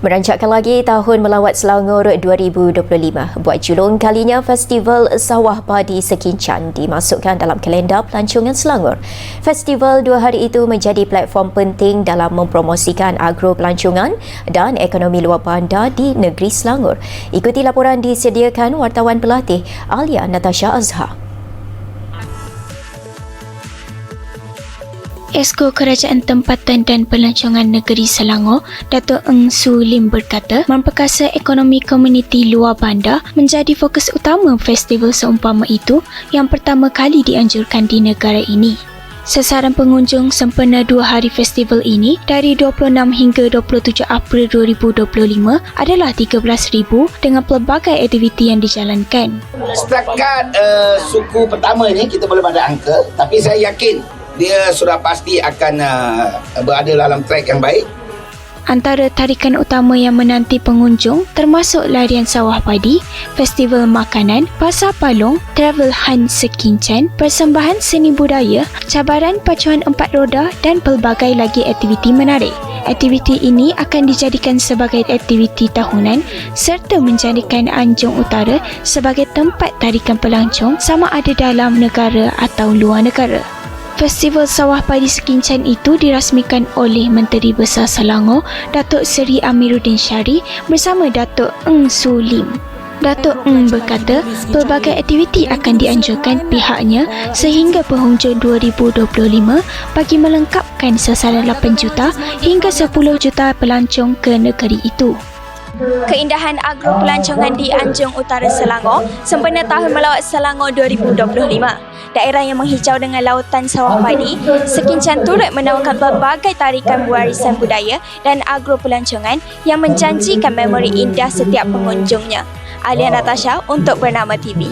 Merancakkan lagi tahun melawat Selangor 2025. Buat julung kalinya Festival Sawah Padi Sekincan dimasukkan dalam kalender pelancongan Selangor. Festival dua hari itu menjadi platform penting dalam mempromosikan agro pelancongan dan ekonomi luar bandar di negeri Selangor. Ikuti laporan disediakan wartawan pelatih Alia Natasha Azhar. Esko Kerajaan Tempatan dan Pelancongan Negeri Selangor, Dato' Eng Su Lim berkata, memperkasa ekonomi komuniti luar bandar menjadi fokus utama festival seumpama itu yang pertama kali dianjurkan di negara ini. Sasaran pengunjung sempena dua hari festival ini dari 26 hingga 27 April 2025 adalah 13,000 dengan pelbagai aktiviti yang dijalankan. Setakat uh, suku pertama ini kita belum ada angka tapi saya yakin dia sudah pasti akan uh, berada dalam track yang baik Antara tarikan utama yang menanti pengunjung termasuk larian sawah padi, festival makanan, pasar palung, travel hunt sekincan, persembahan seni budaya, cabaran pacuan empat roda dan pelbagai lagi aktiviti menarik. Aktiviti ini akan dijadikan sebagai aktiviti tahunan serta menjadikan Anjung Utara sebagai tempat tarikan pelancong sama ada dalam negara atau luar negara. Festival Sawah Padi Sekincan itu dirasmikan oleh Menteri Besar Selangor, Datuk Seri Amiruddin Syari bersama Datuk Eng Su Lim. Datuk Eng berkata, pelbagai aktiviti akan dianjurkan pihaknya sehingga penghujung 2025 bagi melengkapkan sasaran 8 juta hingga 10 juta pelancong ke negeri itu. Keindahan agro pelancongan di Anjung Utara Selangor sempena tahun melawat Selangor 2025. Daerah yang menghijau dengan lautan sawah padi, sekincan turut menawarkan berbagai tarikan warisan budaya dan agro pelancongan yang menjanjikan memori indah setiap pengunjungnya. Alia Natasha untuk Bernama TV.